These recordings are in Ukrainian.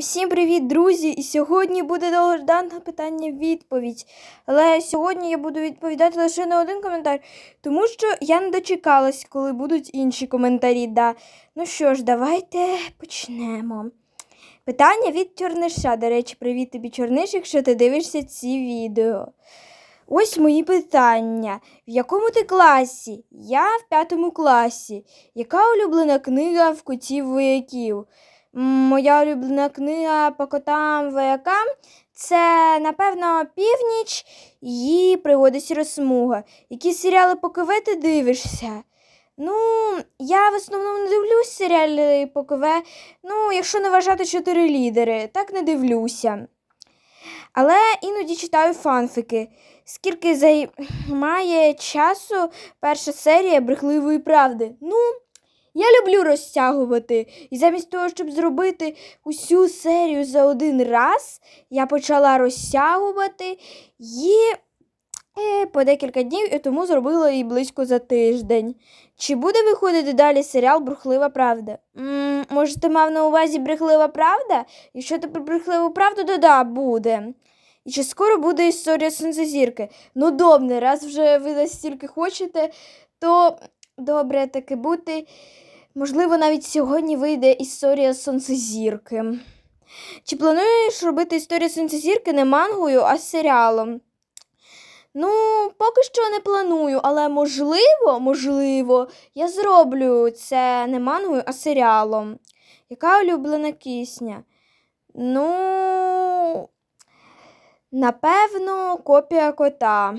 Усім привіт, друзі! І сьогодні буде довгождане питання відповідь. Але сьогодні я буду відповідати лише на один коментар, тому що я не дочекалась, коли будуть інші коментарі. Да. Ну що ж, давайте почнемо. Питання від Чорниша. До речі, привіт тобі, Чорниш, якщо ти дивишся ці відео. Ось мої питання. В якому ти класі? Я в п'ятому класі. Яка улюблена книга в котів вояків? Моя улюблена книга по котам воякам це, напевно, північ і пригоди сіросмуга. Які серіали по КВ ти дивишся? Ну, я в основному не дивлюсь серіали по КВ. Ну, якщо не вважати чотири лідери, так не дивлюся. Але іноді читаю фанфики. Скільки займає часу перша серія брехливої правди? Ну, я люблю розтягувати. І замість того, щоб зробити усю серію за один раз, я почала розтягувати і е, по декілька днів і тому зробила її близько за тиждень. Чи буде виходити далі серіал Брехлива правда? м може, ти мав на увазі брехлива правда? Якщо ти про брехливу правду, то да, буде. І чи скоро буде історія сонцезірки? Ну, добре, раз вже ви настільки хочете, то добре таки бути. Можливо, навіть сьогодні вийде історія сонцезірки. Чи плануєш робити історію сонцезірки не мангою, а серіалом? Ну, поки що не планую, але можливо, можливо, я зроблю це не мангою, а серіалом. Яка улюблена кисня? Ну, напевно, копія кота.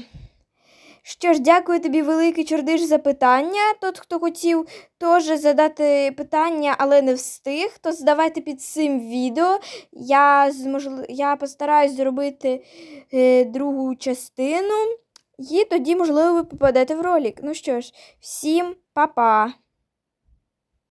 Що ж, дякую тобі, великий чордиш, за питання. Тот, хто хотів теж задати питання, але не встиг, то задавайте під цим відео. Я, зможли... Я постараюсь зробити е, другу частину, і тоді, можливо, ви попадете в ролик. Ну що ж, всім па-па!